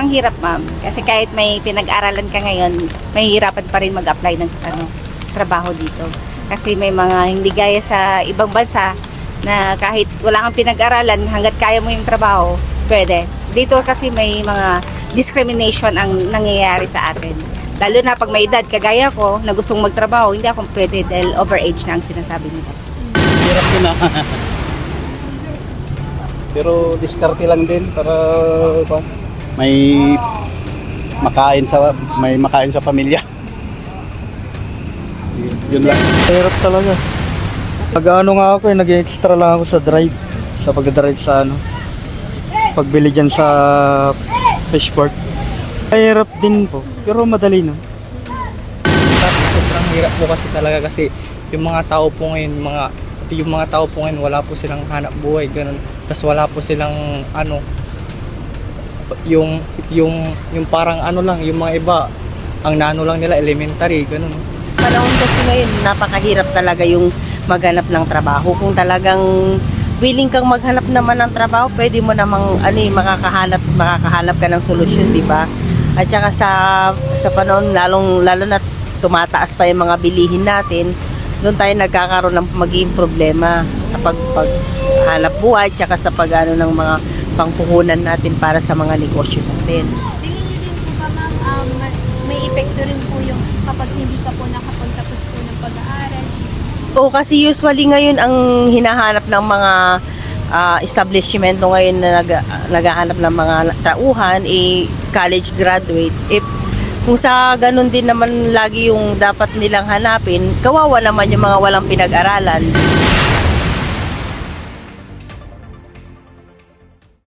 sobrang hirap ma'am. Kasi kahit may pinag-aralan ka ngayon, mahihirapan pa rin mag-apply ng ano, trabaho dito. Kasi may mga hindi gaya sa ibang bansa na kahit wala kang pinag-aralan, hanggat kaya mo yung trabaho, pwede. Dito kasi may mga discrimination ang nangyayari sa atin. Lalo na pag may edad, kagaya ko, na gustong magtrabaho, hindi ako pwede dahil overage na ang sinasabi nila. Hirap yun ah. Pero diskarte lang din para pa, may makain sa may makain sa pamilya. Yun lang. Hirap talaga. Pag-ano nga ako eh, nag-extra lang ako sa drive. Sa pag-drive sa ano. Pagbili dyan sa fishport. Mahirap din po, pero madali na. Tapos sobrang hirap po kasi talaga kasi yung mga tao po ngayon, mga yung mga tao po ngayon wala po silang hanap buhay ganun. Tapos wala po silang ano yung yung yung parang ano lang yung mga iba ang nano lang nila elementary ganun. panahon kasi ngayon, napakahirap talaga yung maghanap ng trabaho. Kung talagang willing kang maghanap naman ng trabaho, pwede mo namang ano, eh, makakahanap, makakahanap ka ng solusyon, di ba? At saka sa, sa panahon, lalong, lalo na tumataas pa yung mga bilihin natin, doon tayo nagkakaroon ng magiging problema sa pag, paghanap buhay, tsaka sa pag ano, ng mga pangpuhunan natin para sa mga negosyo natin. Tingin niyo din po ba ma'am, um, may epekto rin po yung kapag hindi ka po nakapagtapos po ng pag-aaral? Oo, kasi usually ngayon ang hinahanap ng mga ah, establishment ngayon na nag, naghahanap ng mga tauhan, eh, college graduate. If, kung sa ganun din naman lagi yung dapat nilang hanapin, kawawa naman yung mga walang pinag-aralan.